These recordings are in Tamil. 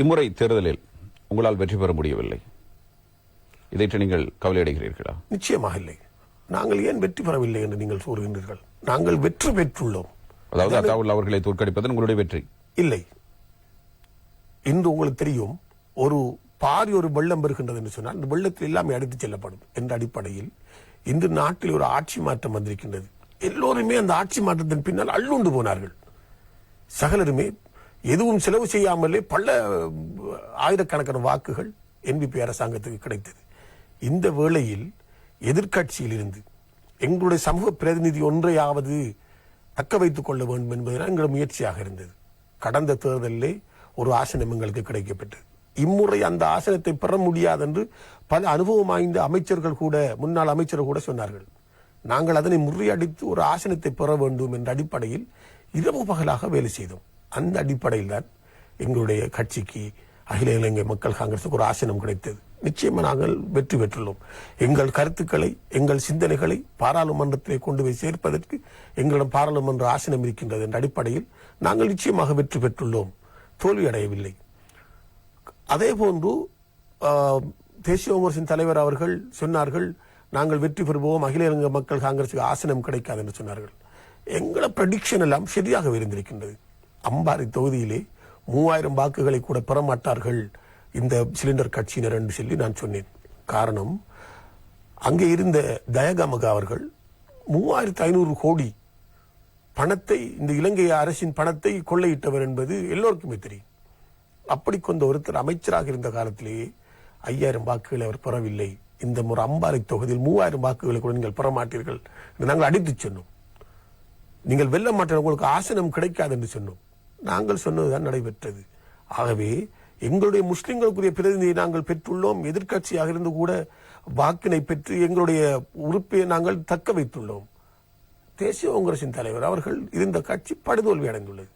இம்முறை தேர்தலில் உங்களால் வெற்றி பெற முடியவில்லை. இதைற்று நீங்கள் கவலையடைகிறீர்களா நிச்சயமாக இல்லை. நாங்கள் ஏன் வெற்றி பெறவில்லை என்று நீங்கள் கூறுகின்றீர்கள் நாங்கள் வெற்றி பெற்றுள்ளோம். அதாவது அத்தாவுல் அவர்களை தோற்கடிப்பது உங்களுடைய வெற்றி. இல்லை. இன்று உங்களுக்கு தெரியும் ஒரு பாரி ஒரு வெள்ளம் பெறுகின்றது என்று சொன்னால் இந்த வெள்ளத்தில் எல்லாமே அடித்துச் செல்லப்படும் என்ற அடிப்படையில் இன்று நாட்டில் ஒரு ஆட்சி மாற்றம் வந்திருக்கின்றது. எல்லோருமே அந்த ஆட்சி மாற்றத்தின் பின்னால் அள்ளுண்டு போனார்கள். சகலருமே எதுவும் செலவு செய்யாமலே பல ஆயிரக்கணக்கான வாக்குகள் என்பிபி அரசாங்கத்துக்கு கிடைத்தது. இந்த வேளையில் எதிர்கட்சியில் இருந்து எங்களுடைய சமூக பிரதிநிதி ஒன்றையாவது தக்க வைத்துக் கொள்ள வேண்டும் என்பதுதான் எங்களுடைய முயற்சியாக இருந்தது. கடந்த தேர்தலிலே ஒரு ஆசனம் எங்களுக்கு கிடைக்கப்பட்டது. இம்முறை அந்த ஆசனத்தை பெற முடியாது என்று பல அனுபவம் வாய்ந்த அமைச்சர்கள் கூட முன்னாள் அமைச்சர்கள் கூட சொன்னார்கள். நாங்கள் அதனை முறியடித்து ஒரு ஆசனத்தை பெற வேண்டும் என்ற அடிப்படையில் இரவு பகலாக வேலை செய்தோம். அந்த அடிப்படையில் தான் எங்களுடைய கட்சிக்கு அகில இலங்கை மக்கள் காங்கிரசுக்கு ஒரு ஆசனம் கிடைத்தது. நிச்சயமாக நாங்கள் வெற்றி பெற்றுள்ளோம். எங்கள் கருத்துக்களை எங்கள் சிந்தனைகளை பாராளுமன்றத்திலே கொண்டு போய் சேர்ப்பதற்கு எங்களிடம் பாராளுமன்ற ஆசனம் இருக்கின்றது என்ற அடிப்படையில் நாங்கள் நிச்சயமாக வெற்றி பெற்றுள்ளோம். தோல்வி அடையவில்லை. அதே போன்று தேசிய காங்கிரசின் தலைவர் அவர்கள் சொன்னார்கள் நாங்கள் வெற்றி பெறுவோம். அகில இலங்கை மக்கள் காங்கிரசுக்கு ஆசனம் கிடைக்காது என்று சொன்னார்கள். எங்களை ப்ரெடிக்ஷன் எல்லாம் சரியாக இருந்திருக்கின்றது. அம்பாறை தொகுதியிலே மூவாயிரம் வாக்குகளை கூட பெறமாட்டார்கள் இந்த சிலிண்டர் கட்சியினர் என்று சொல்லி நான் சொன்னேன். காரணம் அங்கே இருந்த தயகமக அவர்கள் மூவாயிரத்து ஐநூறு கோடி பணத்தை இந்த இலங்கை அரசின் பணத்தை கொள்ளையிட்டவர் என்பது எல்லோருக்குமே தெரியும். அப்படி கொண்ட ஒருத்தர் அமைச்சராக இருந்த காலத்திலேயே ஐயாயிரம் வாக்குகளை அவர் பெறவில்லை. இந்த முறை அம்பாறை தொகுதியில் மூவாயிரம் வாக்குகளை கூட நீங்கள் பெறமாட்டீர்கள் நாங்கள் அடித்துச் சொன்னோம். நீங்கள் வெல்ல மாட்டேன் உங்களுக்கு ஆசனம் கிடைக்காது என்று சொன்னோம். நாங்கள் சொன்னதுதான் நடைபெற்றது. ஆகவே எங்களுடைய முஸ்லிம்களுக்குரிய பிரதிநிதியை நாங்கள் பெற்றுள்ளோம். எதிர்க்கட்சியாக இருந்து கூட வாக்கினை பெற்று எங்களுடைய உறுப்பை நாங்கள் தக்க வைத்துள்ளோம். தேசிய காங்கிரசின் தலைவர் அவர்கள் இருந்த கட்சி படுதோல்வி அடைந்துள்ளது.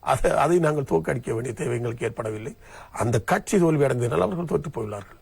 அதை அதை நாங்கள் தோற்கடிக்க வேண்டிய தேவை எங்களுக்கு ஏற்படவில்லை. அந்த கட்சி தோல்வி அடைந்ததினால் அவர்கள் தோற்று போயுள்ளார்கள்.